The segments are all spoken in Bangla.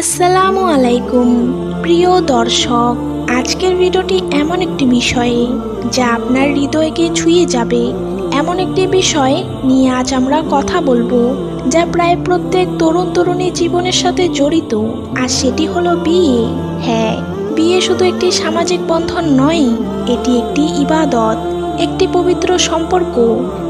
আসসালামু আলাইকুম। প্রিয় দর্শক, আজকের ভিডিওটি এমন একটি বিষয়ে যা আপনার হৃদয়কে ছুঁয়ে যাবে। এমন একটি বিষয় নিয়ে আজ আমরা কথা বলব, যা প্রায় প্রত্যেক তরুণ তরুণী জীবনের সাথে জড়িত। আর সেটি হলো বিয়ে। হ্যাঁ বিয়ে শুধু একটি সামাজিক বন্ধন নয়, এটি একটি ইবাদত, একটি পবিত্র সম্পর্ক,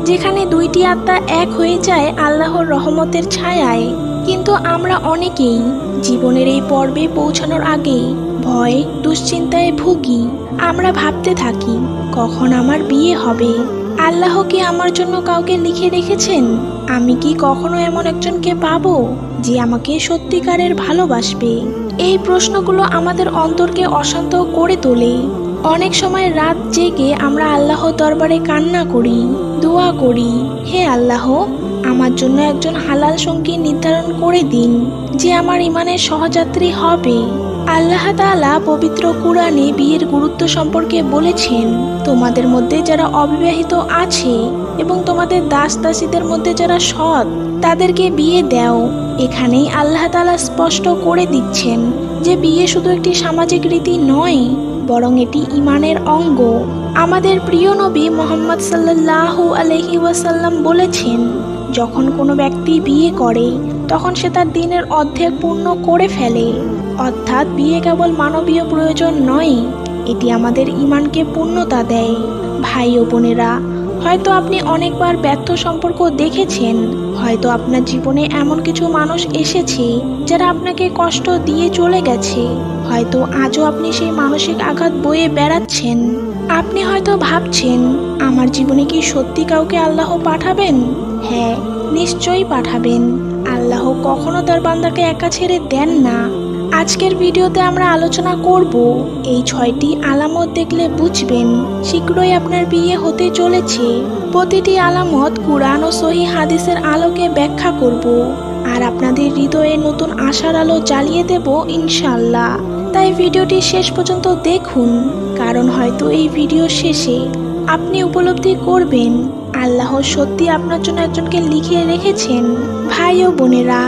যেখানে দুইটি আত্মা এক হয়ে যায় আল্লাহর রহমতের ছায়ায়। কিন্তু আমরা অনেকেই জীবনের এই পর্বে পৌঁছানোর আগে ভয়, দুশ্চিন্তায় ভুগি। আমরা ভাবতে থাকি, কখন আমার বিয়ে হবে? আল্লাহ কি আমার জন্য কাউকে লিখে রেখেছেন? আমি কি কখনো এমন একজনকে পাবো যে আমাকে সত্যিকারের ভালোবাসবে? এই প্রশ্নগুলো আমাদের অন্তরকে অশান্ত করে তোলে। অনেক সময় রাত জেগে আমরা আল্লাহ দরবারে কান্না করি, দোয়া করি, হে আল্লাহ আমার জন্য একজন হালাল সঙ্গী নির্ধারণ করে দিন, যে আমার ইমানের সহযাত্রী হবে। আল্লাহ তাআলা পবিত্র কুরআনে বিয়ের গুরুত্ব সম্পর্কে বলেছেন, তোমাদের মধ্যে যারা অবিবাহিত আছে এবং তোমাদের দাস দাসীদের মধ্যে যারা সৎ, তাদেরকে বিয়ে দাও। এখানেই আল্লাহ তালা স্পষ্ট করে দিচ্ছেন যে বিয়ে শুধু একটি সামাজিক রীতি নয়, বরং এটি ইমানের অঙ্গ। আমাদের প্রিয় নবী মোহাম্মদ সাল্লাল্লাহু আলহি ওয়াসাল্লাম বলেছেন যখন কোনো ব্যক্তি বিয়ে করে, তখন সে তার দিনের অর্ধেক পূর্ণ করে ফেলে। অর্থাৎ বিয়ে কেবল মানবীয় প্রয়োজন নয়, এটি আমাদের ইমানকে পূর্ণতা দেয়। ভাই ও বোনেরা, হয়তো আপনি অনেকবার ব্যর্থ সম্পর্ক দেখেছেন, হয়তো আপনার জীবনে এমন কিছু মানুষ এসেছে যারা আপনাকে কষ্ট দিয়ে চলে গেছে। হয়তো আজও আপনি সেই মানসিক আঘাত বয়ে বেড়াচ্ছেন। আপনি হয়তো ভাবছেন, আমার জীবনে কি সত্যি কাউকে আল্লাহ পাঠাবেন? হ্যাঁ নিশ্চয়ই পাঠাবেন। আল্লাহ কখনো তার বান্দাকে একা ছেড়ে দেন না। আজকের ভিডিওতে আমরা আলোচনা করব, এই ছয়টি আলামত দেখলে বুঝবেন, শীঘ্রই আপনার বিয়ে হতে চলেছে। প্রতিটি আলামত কুরআন ও সহি হাদিসের আলোকে ব্যাখ্যা করব। আর আপনাদের হৃদয়ে নতুন আশার আলো জ্বালিয়ে দেব ইনশাল্লাহ তাই ভিডিওটি শেষ পর্যন্ত দেখুন, কারণ হয়তো এই ভিডিও শেষে আপনি উপলব্ধি করবেন। আল্লাহ সত্যি আপনার জন্য একজনকে লিখে রেখেছেন। ভাই ও বোনেরা,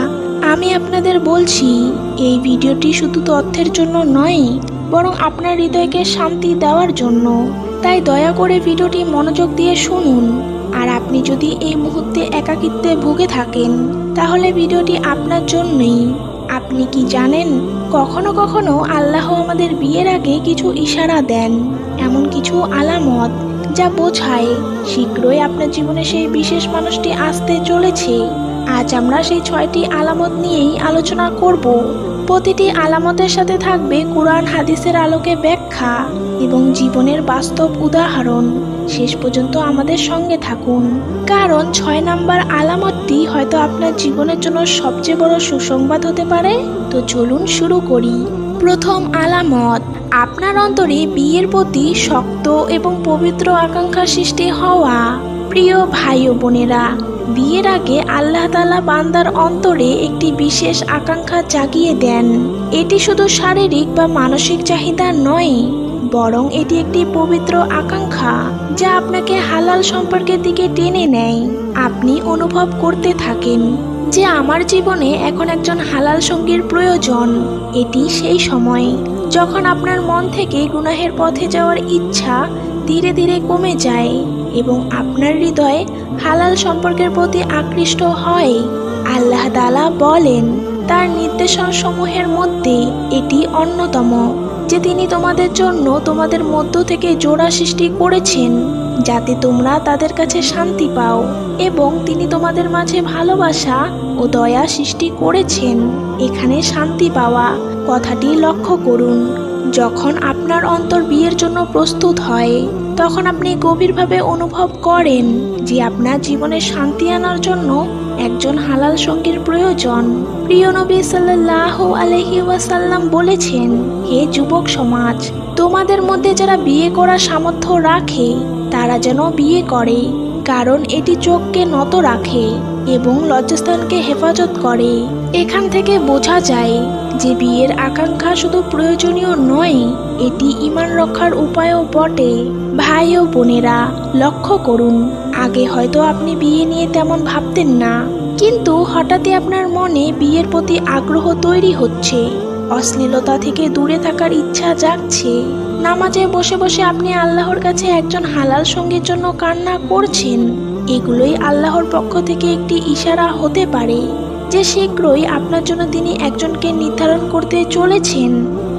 আমি আপনাদের বলছি, এই ভিডিওটি শুধু তথ্যের জন্য নয়, বরং আপনার হৃদয়কে শান্তি দেওয়ার জন্য। তাই দয়া করে ভিডিওটি মনোযোগ দিয়ে শুনুন। আর আপনি যদি এই মুহূর্তে একাকিত্বে ভুগে থাকেন, তাহলে ভিডিওটি আপনার জন্যই। আপনি কি জানেন, কখনো কখনো আল্লাহ আমাদের বিয়ের আগে কিছু ইশারা দেন, এমন কিছু আলামত যা বোঝায়, শীঘ্রই আপনার জীবনে সেই বিশেষ মানুষটি আসতে চলেছে। আজ আমরা সেই ছয়টি আলামত নিয়েই আলোচনা করব। প্রতিটি আলামতের সাথে থাকবে কোরআন হাদিসের আলোকে ব্যাখ্যা এবং জীবনের বাস্তব উদাহরণ। শেষ পর্যন্ত আমাদের সঙ্গে থাকুন। কারণ ছয় নাম্বার আলামতটি হয়তো আপনার জীবনের জন্য সবচেয়ে বড় সুসংবাদ হতে পারে। তো চলুন শুরু করি। প্রথম আলামত। আপনার অন্তরে বিয়ের প্রতি শক্ত এবং পবিত্র আকাঙ্ক্ষা সৃষ্টি হওয়া। প্রিয় ভাই ও বোনেরা, বিয়ের আগে আল্লাহ তালা বান্দার অন্তরে একটি বিশেষ আকাঙ্ক্ষা জাগিয়ে দেন। এটি শুধু শারীরিক বা মানসিক চাহিদা নয়, বরং এটি একটি পবিত্র আকাঙ্ক্ষা যা আপনাকে হালাল সম্পর্কের দিকে টেনে নেয়। আপনি অনুভব করতে থাকেন। যে আমার জীবনে এখন একজন হালাল সঙ্গীর প্রয়োজন, এটি সেই সময়। যখন আপনার মন থেকে গুনাহের পথে যাওয়ার ইচ্ছা ধীরে ধীরে কমে যায় এবং আপনার হৃদয়ে হালাল সম্পর্কের প্রতি আকৃষ্ট হয়, আল্লাহ তালা বলেন, তার নির্দেশন সমূহের মধ্যে এটি অন্যতম, যে তিনি তোমাদের জন্য তোমাদের মধ্য থেকে জোড়া সৃষ্টি করেছেন। যাতে তোমরা তাদের কাছে শান্তি পাও এবং তিনি তোমাদের মাঝে ভালোবাসা ও দয়া সৃষ্টি করেছেন। এখানে শান্তি পাওয়া কথাটি লক্ষ্য করুন। যখন আপনার অন্তর বিয়ের জন্য প্রস্তুত হয়, তখন আপনি গভীরভাবে অনুভব করেন যে আপনার জীবনে শান্তি আনার জন্য একজন হালাল সঙ্গীর প্রয়োজন। প্রিয় নবী সাল্লাহ আলহি ওয়াসাল্লাম বলেছেন, হে যুবক সমাজ, তোমাদের মধ্যে যারা বিয়ে করার সামর্থ্য রাখে তারা যেন বিয়ে করে, কারণ এটি চোখকে নত রাখে এবং লজ্জাস্থানকে হেফাজত করে। এখান থেকে বোঝা যায় যে বিয়ের আকাঙ্ক্ষা শুধু প্রয়োজনীয় নয়, এটি ইমান রক্ষার উপায়ও বটে। ভাই ও বোনেরা, লক্ষ্য করুন, আগে হয়তো আপনি বিয়ে নিয়ে তেমন ভাবতেন না, কিন্তু হঠাৎই আপনার মনে বিয়ের প্রতি আগ্রহ তৈরি হচ্ছে। অশ্লীলতা থেকে দূরে থাকার ইচ্ছা জাগছে। নামাজে বসে বসে আপনি আল্লাহর কাছে একজন হালাল সঙ্গীর জন্য কান্না করছেন, এগুলোই আল্লাহর পক্ষ থেকে একটি ইশারা হতে পারে যে শীঘ্রই আপনার জন্য তিনি একজনকে নির্ধারণ করতে চলেছেন।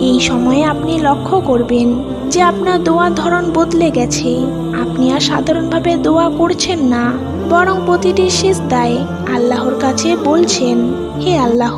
এই সময়ে আপনি লক্ষ্য করবেন যে আপনার দোয়ার ধরন বদলে গেছে। আপনি আর সাধারণভাবে দোয়া করছেন না, বরং প্রতিটি শেষ দায় আল্লাহর কাছে বলছেন, হে আল্লাহ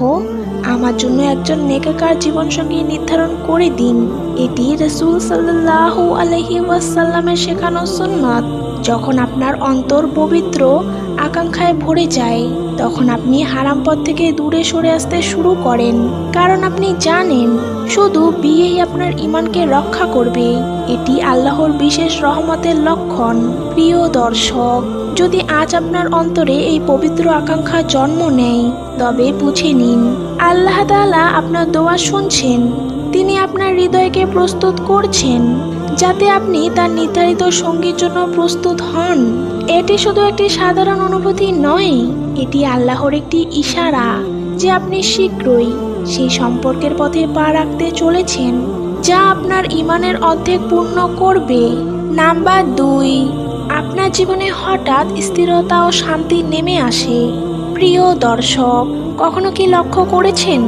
আমার জন্য একজন নেকাকার জীবনসঙ্গী নির্ধারণ করে দিন। এটি রসুল সাল্লাহ আলহি ওয়াসাল্লামের শেখানো সুন্নত। যখন আপনার অন্তর পবিত্র, আকাঙ্ক্ষায় ভরে যায়, তখন আপনি হারাম পথ থেকে দূরে সরে আসতে শুরু করেন। কারণ আপনি জানেন, শুধু বিয়েই আপনার ইমানকে রক্ষা করবে। এটি আল্লাহর বিশেষ রহমতের লক্ষণ। প্রিয় দর্শক যদি আজ আপনার অন্তরে এই পবিত্র আকাঙ্ক্ষা জন্ম নেয়, তবে বুঝে নিন, আল্লাহ তাআলা আপনার দোয়া শুনছেন, তিনি আপনার হৃদয়কে প্রস্তুত করছেন, যাতে আপনি তার নির্ধারিত সঙ্গীর জন্য প্রস্তুত হন। এটি শুধু একটি সাধারণ অনুভূতি নয়, এটি আল্লাহর একটি ইশারা যে আপনি শীঘ্রই সেই সম্পর্কের পথে পা রাখতে চলেছেন, যা আপনার ইমানের অর্ধেক পূর্ণ করবে। নাম্বার দুই আপনার জীবনে হঠাৎ স্থিরতা ও শান্তি নেমে আসে। প্রিয় দর্শক, কখনো কি লক্ষ্য করেছেন?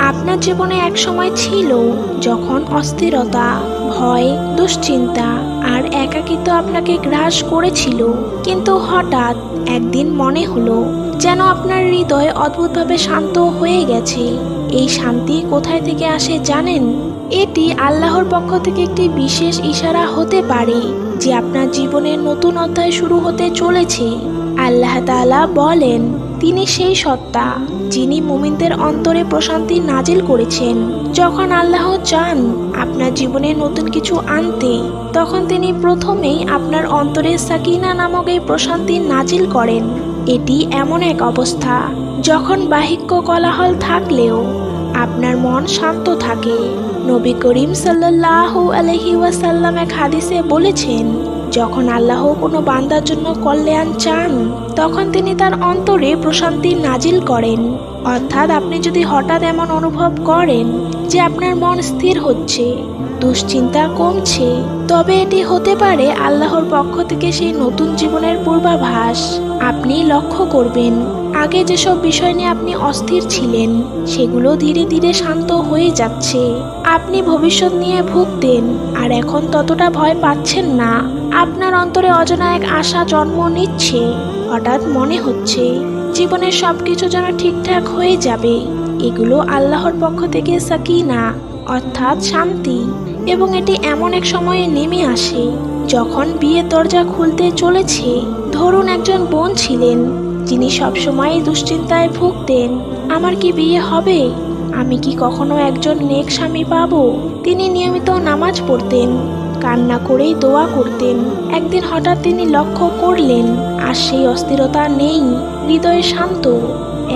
আপনার জীবনে এক সময় ছিল যখন অস্থিরতা, ভয়, দুশ্চিন্তা আর একাকিত্ব আপনাকে গ্রাস করেছিল। কিন্তু হঠাৎ একদিন মনে হলো যেন আপনার হৃদয় অদ্ভুতভাবে শান্ত হয়ে গেছে। এই শান্তি কোথায় থেকে আসে জানেন? এটি আল্লাহর পক্ষ থেকে একটি বিশেষ ইশারা হতে পারে যে আপনার জীবনের নতুন অধ্যায় শুরু হতে চলেছে। আল্লাহ তালা বলেন, তিনি সেই সত্তা যিনি মুমিনদের অন্তরে প্রশান্তি নাজিল করেছেন। যখন আল্লাহ চান আপনার জীবনে নতুন কিছু আনতে, তখন তিনি প্রথমেই আপনার অন্তরে সাকিনা নামক এই প্রশান্তি নাজিল করেন। এটি এমন এক অবস্থা যখন বাহিক্য কলাহল থাকলেও আপনার মন শান্ত থাকে। নবী করিম সাল্লাহ আলহি ওয়াসাল্লাম এক হাদিসে বলেছেন, যখন আল্লাহ কোনো বান্দার জন্য কল্যাণ চান, তখন তিনি তার অন্তরে প্রশান্তি নাজিল করেন। অর্থাৎ আপনি যদি হঠাৎ এমন অনুভব করেন যে আপনার মন স্থির হচ্ছে, দুশ্চিন্তা কমছে, তবে এটি হতে পারে আল্লাহর পক্ষ থেকে সেই নতুন জীবনের পূর্বাভাস। আপনি লক্ষ্য করবেন আগে যেসব বিষয় নিয়ে আপনি অস্থির ছিলেন, সেগুলো ধীরে ধীরে শান্ত হয়ে যাচ্ছে। আপনি ভবিষ্যৎ নিয়ে ভুগতেন, আর এখন ততটা ভয় পাচ্ছেন না। আপনার অন্তরে অজানা এক আশা জন্ম নিচ্ছে। হঠাৎ মনে হচ্ছে, জীবনের সব কিছু যেন ঠিকঠাক হয়ে যাবে। এগুলো আল্লাহর পক্ষ থেকে সাকিনা, অর্থাৎ শান্তি। এবং এটি এমন এক সময়ে নেমে আসে, যখন বিয়ের দরজা খুলতে চলেছে। ধরুন একজন বোন ছিলেন যিনি সবসময় দুশ্চিন্তায় ভুগতেন। আমার কি বিয়ে হবে? আমি কি কখনো একজন নেক স্বামী পাব? তিনি নিয়মিত নামাজ পড়তেন, কান্না করেই দোয়া করতেন। একদিন হঠাৎ তিনি লক্ষ্য করলেন, আর সেই অস্থিরতা নেই, হৃদয়ে শান্ত।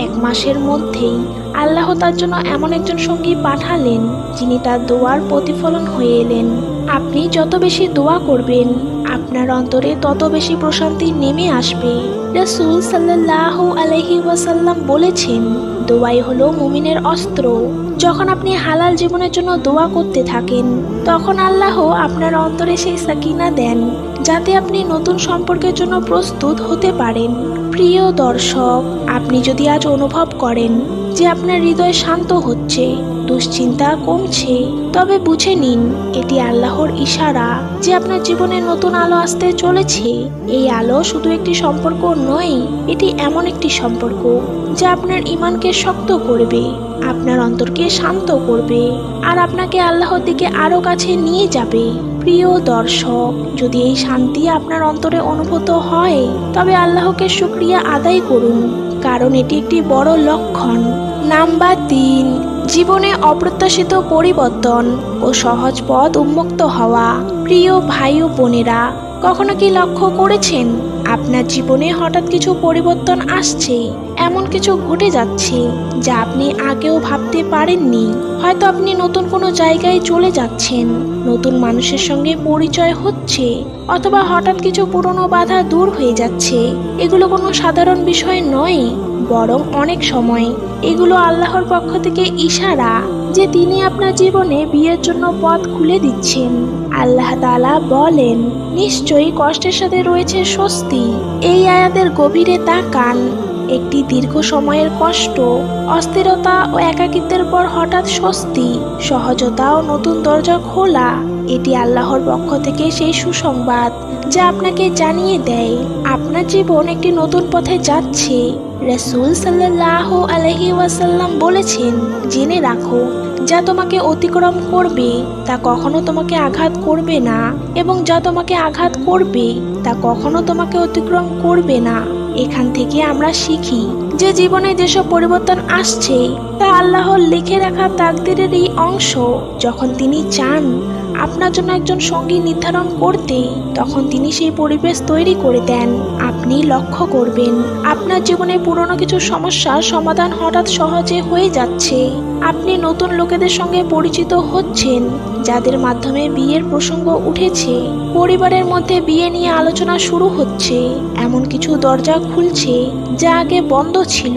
এক মাসের মধ্যেই আল্লাহ তার জন্য এমন একজন সঙ্গী পাঠালেন, যিনি তার দোয়ার প্রতিফলন হয়ে এলেন। আপনি যত বেশি দোয়া করবেন, আপনার অন্তরে তত বেশি প্রশান্তি নেমে আসবে। রসুল সাল্লাহ আলহি ওয়াসাল্লাম বলেছেন, দোয়াই হলো মুমিনের অস্ত্র। যখন আপনি হালাল জীবনের জন্য দোয়া করতে থাকেন, তখন আল্লাহ আপনার অন্তরে সেই সাকিনা দেন, যাতে আপনি নতুন সম্পর্কের জন্য প্রস্তুত হতে পারেন। প্রিয় দর্শক, আপনি যদি আজ অনুভব করেন যে আপনার হৃদয় শান্ত হচ্ছে, দুশ্চিন্তা কমছে, তবে বুঝে নিন, এটি আল্লাহর ইশারা যে আপনার জীবনে নতুন আলো আসতে চলেছে। এই আলো শুধু একটি সম্পর্ক নয়, এটি এমন একটি সম্পর্ক যা আপনার ইমানকে শক্ত করবে, আপনার অন্তরকে শান্ত করবে, আর আপনাকে আল্লাহর দিকে আরও কাছে নিয়ে যাবে। প্রিয় দর্শক, যদি এই শান্তি আপনার অন্তরে অনুভূত হয়, তবে আল্লাহকে শুক্রিয়া আদায় করুন, কারণ এটি একটি বড় লক্ষণ। নাম্বার তিন, জীবনে অপ্রত্যাশিত পরিবর্তন ও সহজ পথ উন্মুক্ত হওয়া। প্রিয় ভাই ও বোনেরা, কখনো কি লক্ষ্য করেছেন? আপনার জীবনে হঠাৎ কিছু পরিবর্তন আসছে, এমন কিছু ঘটে যাচ্ছে যা আপনি আগেও ভাবতে পারেননি। হয়তো আপনি নতুন কোনো জায়গায় চলে যাচ্ছেন, নতুন মানুষের সঙ্গে পরিচয় হচ্ছে, অথবা হঠাৎ কিছু পুরনো বাধা দূর হয়ে যাচ্ছে। এগুলো কোনো সাধারণ বিষয় নয়, বরং অনেক সময়। এগুলো আল্লাহর পক্ষ থেকে ইশারা। যে তিনি আপনার জীবনে বিয়ের জন্য পথ খুলে দিচ্ছেন। আল্লাহ তালা বলেন, নিশ্চয়ই কষ্টের সাথে রয়েছে স্বস্তি। এই আয়াতের গভীরে তাকান। একটি দীর্ঘ সময়ের কষ্ট, অস্থিরতা ও একাকিত্বের পর হঠাৎ স্বস্তি, সহজতা ও নতুন দরজা খোলা, এটি আল্লাহর পক্ষ থেকে সেই সুসংবাদ যা আপনাকে জানিয়ে দেয়। আপনার জীবন একটি নতুন পথে যাচ্ছে। রসুল সাল্লাহ আলহি ওয়াসাল্লাম বলেছেন, জেনে রাখো, যা তোমাকে অতিক্রম করবে, তা কখনো তোমাকে আঘাত করবে না, এবং যা তোমাকে আঘাত করবে, তা কখনো তোমাকে অতিক্রম করবে না। এখান থেকে আমরা শিখি যে জীবনে যেসব পরিবর্তন আসছে, তা আল্লাহর লিখে রাখা তাকদিরেরই অংশ। যখন তিনি চান আপনার জন্য একজন সঙ্গী নির্ধারণ করতে তখন তিনি সেই পরিবেশ তৈরি করে দেন। আপনি লক্ষ্য করবেন, আপনার জীবনে পুরনো কিছু সমস্যার সমাধান হঠাৎ সহজে হয়ে যাচ্ছে। আপনি নতুন লোকেদের সঙ্গে পরিচিত হচ্ছেন, যাদের মাধ্যমে বিয়ের প্রসঙ্গ উঠেছে, পরিবারের মধ্যে বিয়ে নিয়ে আলোচনা শুরু হচ্ছে, এমন কিছু দরজা খুলছে যা আগে বন্ধ ছিল।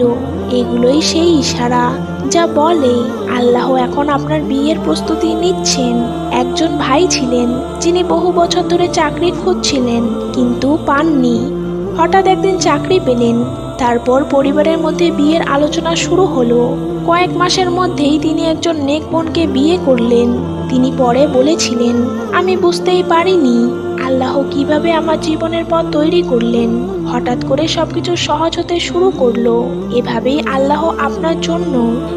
এগুলোই সেই ইশারা। যা বলে, আল্লাহ এখন আপনার বিয়ের প্রস্তুতি নিচ্ছেন। একজন ভাই ছিলেন, যিনি বহু বছর ধরে চাকরি খুঁজছিলেন, কিন্তু পাননি। হঠাৎ একদিন চাকরি পেলেন, তারপর পরিবারের মধ্যে বিয়ের আলোচনা শুরু হলো। কয়েক মাসের মধ্যেই তিনি একজন নেক বোনকে বিয়ে করলেন। তিনি পরে বলেছিলেন, আমি বুঝতেই পারিনি আল্লাহ কীভাবে আমার জীবনের পথ তৈরি করলেন? হঠাৎ করে সবকিছু সহজ হতে শুরু করল। এভাবেই আল্লাহ আপনার জন্য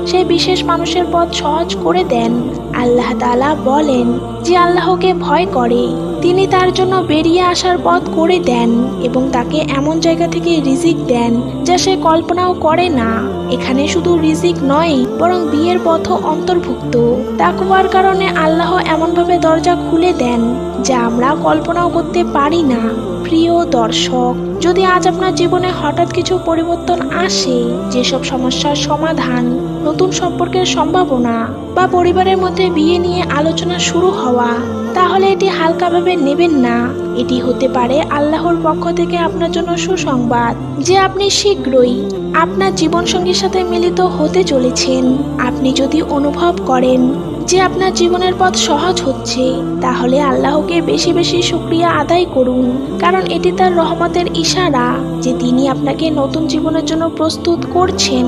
সেই বিশেষ মানুষের পথ সহজ করে দেন। আল্লাহ তালা বলেন যে আল্লাহকে ভয় করে, তিনি তার জন্য বেরিয়ে আসার পথ করে দেন এবং তাকে এমন জায়গা থেকে রিজিক দেন যা সে কল্পনাও করে না। এখানে শুধু রিজিক নয়, বরং বিয়ের পথও অন্তর্ভুক্ত। তাকওয়ার কারণে আল্লাহ এমনভাবে দরজা খুলে দেন, যা আমরা কল্পনাও করতে পারি না। প্রিয় দর্শক, যদি আজ আপনার জীবনে হঠাৎ কিছু পরিবর্তন আসে, যেসব সমস্যার সমাধান নতুন সম্পর্কের সম্ভাবনা বা পরিবারের মধ্যে বিয়ে নিয়ে আলোচনা শুরু হওয়া, তাহলে এটি হালকাভাবে নেবেন না। এটি হতে পারে আল্লাহর পক্ষ থেকে আপনার জন্য সুসংবাদ যে আপনি শীঘ্রই আপনার জীবনসঙ্গীর সাথে মিলিত হতে চলেছেন। আপনি যদি অনুভব করেন যে আপনার জীবনের পথ সহজ হচ্ছে, তাহলে আল্লাহকে বেশি বেশি শুক্রিয়া আদায় করুন, কারণ এটি তার রহমতের ইশারা যে তিনি আপনাকে নতুন জীবনের জন্য প্রস্তুত করছেন।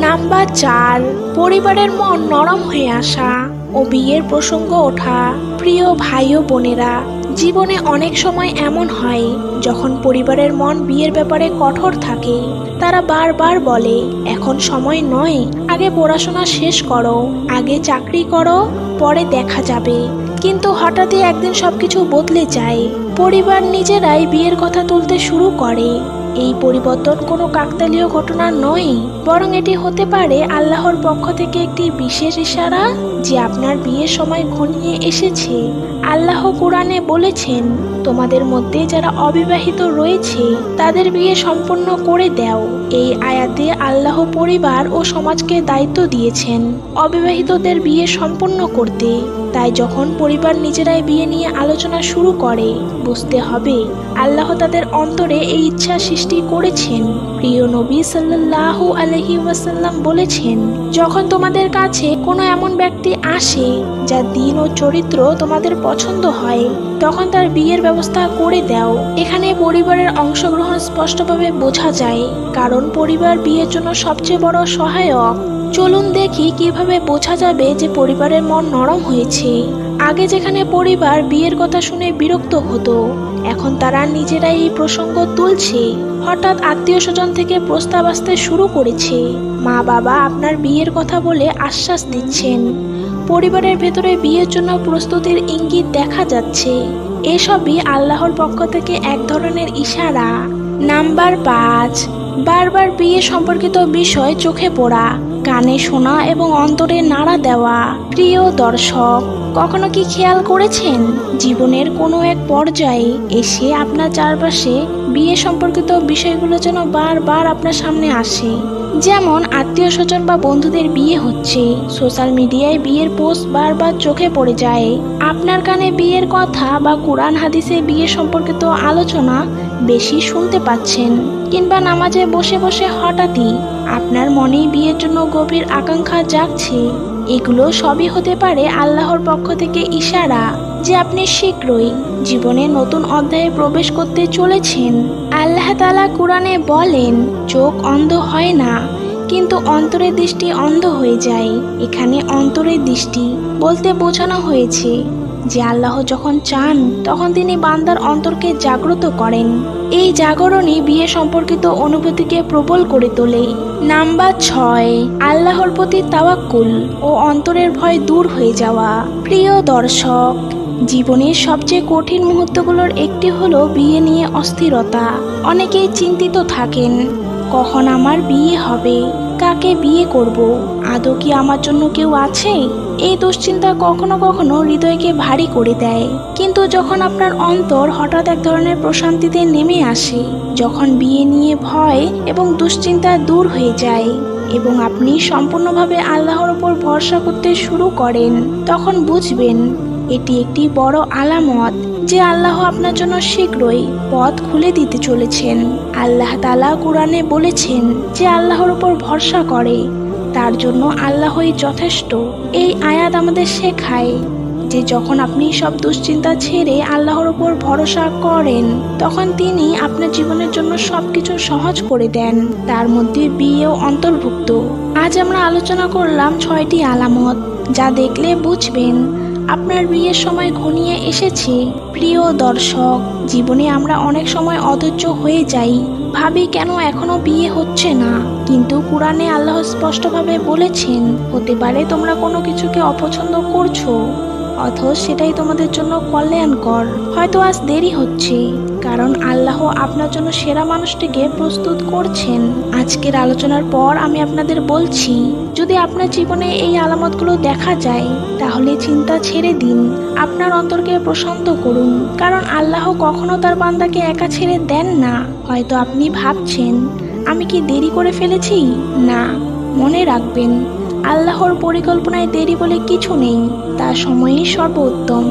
নাম্বার চার, পরিবারের মন নরম হয়ে আসা ও বিয়ের প্রসঙ্গ ওঠা। প্রিয় ভাই ও বোনেরা জীবনে অনেক সময় এমন হয়, যখন পরিবারের মন বিয়ের ব্যাপারে কঠোর থাকে। তারা বারবার বলে, এখন সময় নয়, আগে পড়াশোনা শেষ করো, আগে চাকরি করো, পরে দেখা যাবে। কিন্তু হঠাৎই একদিন সবকিছু বদলে যায়। পরিবার নিজেরাই বিয়ের কথা তুলতে শুরু করে। এই পরিবর্তন কোনো কাকতালীয় ঘটনা নয়, বরং এটি হতে পারে আল্লাহর পক্ষ থেকে একটি বিশেষ ইশারা, যে আপনার বিয়ের সময় ঘনিয়ে এসেছে। আল্লাহ কোরআনে বলেছেন, তোমাদের মধ্যে যারা অবিবাহিত রয়েছে, তাদের বিয়ে সম্পন্ন করে দাও। এই আয়াতে আল্লাহ পরিবার ও সমাজকে দায়িত্ব দিয়েছেন অবিবাহিতদের বিয়ে সম্পন্ন করতে। তাই যখন পরিবার নিজেরাই বিয়ে নিয়ে আলোচনা শুরু করে, বুঝতে হবে আল্লাহ তাদের অন্তরে এই ইচ্ছা সৃষ্টি করেছেন। প্রিয় নবী সাল্লাহ আলহি ওয়াসাল্লাম বলেছেন, যখন তোমাদের কাছে কোনো এমন ব্যক্তি আসে যার দিন ও চরিত্র তোমাদের পছন্দ হয়, তখন তার বিয়ের ব্যবস্থা করে দাও। এখানে পরিবারের অংশগ্রহণ স্পষ্টভাবে বোঝা যায়, কারণ পরিবার বিয়ের জন্য সবচেয়ে বড় সহায়ক। চলুন দেখি কীভাবে বোঝা যাবে যে পরিবারের মন নরম হয়েছে। আগে যেখানে পরিবার বিয়ের কথা শুনে বিরক্ত হতো, এখন তারা নিজেরাই এই প্রসঙ্গ তুলছে। হঠাৎ আত্মীয় স্বজন থেকে প্রস্তাব আসতে শুরু করেছে। মা বাবা আপনার বিয়ের কথা বলে আশ্বাস দিচ্ছেন। পরিবারের ভেতরে বিয়ের জন্য প্রস্তুতির ইঙ্গিত দেখা যাচ্ছে। এসবই আল্লাহর পক্ষ থেকে এক ধরনের ইশারা। নাম্বার পাঁচ, বারবার বিয়ে সম্পর্কিত বিষয় চোখে পড়া, কানে শোনা এবং অন্তরে নাড়া দেওয়া। প্রিয় দর্শক কখনো কি খেয়াল করেছেন? জীবনের কোনো এক পর্যায়ে এসে আপনার চারপাশে বিয়ে সম্পর্কিত বিষয়গুলো যেন বারবার আপনার সামনে আসে। যেমন আত্মীয় স্বজন বা বন্ধুদের বিয়ে হচ্ছে, সোশ্যাল মিডিয়ায় বিয়ের পোস্ট বারবার চোখে পড়ে যায়। আপনার কানে বিয়ের কথা বা কোরআন হাদিসে বিয়ে সম্পর্কিত আলোচনা বেশি শুনতে পাচ্ছেন, কিংবা নামাজে বসে বসে হঠাৎই আপনার মনেই বিয়ের জন্য গভীর আকাঙ্ক্ষা জাগছে। এগুলো সবই হতে পারে আল্লাহর পক্ষ থেকে ইশারা যে আপনি শীঘ্রই জীবনে নতুন অধ্যায়ে প্রবেশ করতে চলেছেন। আল্লাহ তালা কোরআনে বলেন, চোখ অন্ধ হয় না, কিন্তু অন্তরের দৃষ্টি অন্ধ হয়ে যায়। এখানে অন্তরের দৃষ্টি বলতে বোঝানো হয়েছে। যে আল্লাহ যখন চান, তখন তিনি বান্দার অন্তরকে জাগ্রত করেন। এই জাগরণই বিয়ে সম্পর্কিত অনুভূতিকে প্রবল করে তোলে। নাম্বার ছয়, আল্লাহর প্রতি তাওয়াক্কুল ও অন্তরের ভয় দূর হয়ে যাওয়া। প্রিয় দর্শক, জীবনের সবচেয়ে কঠিন মুহূর্তগুলোর একটি হলো বিয়ে নিয়ে অস্থিরতা। অনেকেই চিন্তিত থাকেন, কখন আমার বিয়ে হবে? কাকে বিয়ে করব? আদৌ কি আমার জন্য কেউ আছে? এই দুশ্চিন্তা কখনো কখনো হৃদয়কে ভারী করে দেয়। কিন্তু যখন আপনার অন্তর হঠাৎ এক ধরনের প্রশান্তিতে নেমে আসে, যখন বিয়ে নিয়ে ভয় এবং দুশ্চিন্তা দূর হয়ে যায় এবং আপনি সম্পূর্ণভাবে আল্লাহর উপর ভরসা করতে শুরু করেন, তখন বুঝবেন, এটি একটি বড় আলামত যে আল্লাহ আপনার জন্য শীঘ্রই পথ খুলে দিতে চলেছেন। আল্লাহ তালা কোরআনে বলেছেন যে আল্লাহর উপর ভরসা করে, তার জন্য আল্লাহই যথেষ্ট। এই আয়াত আমাদের শেখায় যে যখন আপনি সব দুশ্চিন্তা ছেড়ে আল্লাহর উপর ভরসা করেন, তখন তিনি আপনার জীবনের জন্য সবকিছু সহজ করে দেন। তার মধ্যে বিয়েও অন্তর্ভুক্ত। আজ আমরা আলোচনা করলাম ছয়টি আলামত, যা দেখলে বুঝবেন আপনার বিয়ের সময় ঘনিয়ে এসেছে। প্রিয় দর্শক, জীবনে আমরা অনেক সময় অধৈর্য হয়ে যাই। ভাবি কেন এখনও বিয়ে হচ্ছে না? কিন্তু কোরআনে আল্লাহ স্পষ্টভাবে বলেছেন, হতে পারে তোমরা কোনো কিছুকে অপছন্দ করছ। অথচ সেটাই তোমাদের জন্য কল্যাণকর। হয়তো আজ দেরি হচ্ছে, কারণ আল্লাহ আপনার জন্য সেরা মানুষটিকে প্রস্তুত করছেন। আজকের আলোচনার পর আমি আপনাদের বলছি, যদি আপনার জীবনে এই আলামতগুলো দেখা যায়, তাহলে চিন্তা ছেড়ে দিন, আপনার অন্তরকে প্রশান্ত করুন। কারণ আল্লাহ কখনো তার বান্দাকে একা ছেড়ে দেন না। হয়তো আপনি ভাবছেন, আমি কি দেরি করে ফেলেছি? না, মনে রাখবেন আল্লাহর পরিকল্পনায় দেরি বলে কিছু নেই তা সময়ই সর্বোত্তম।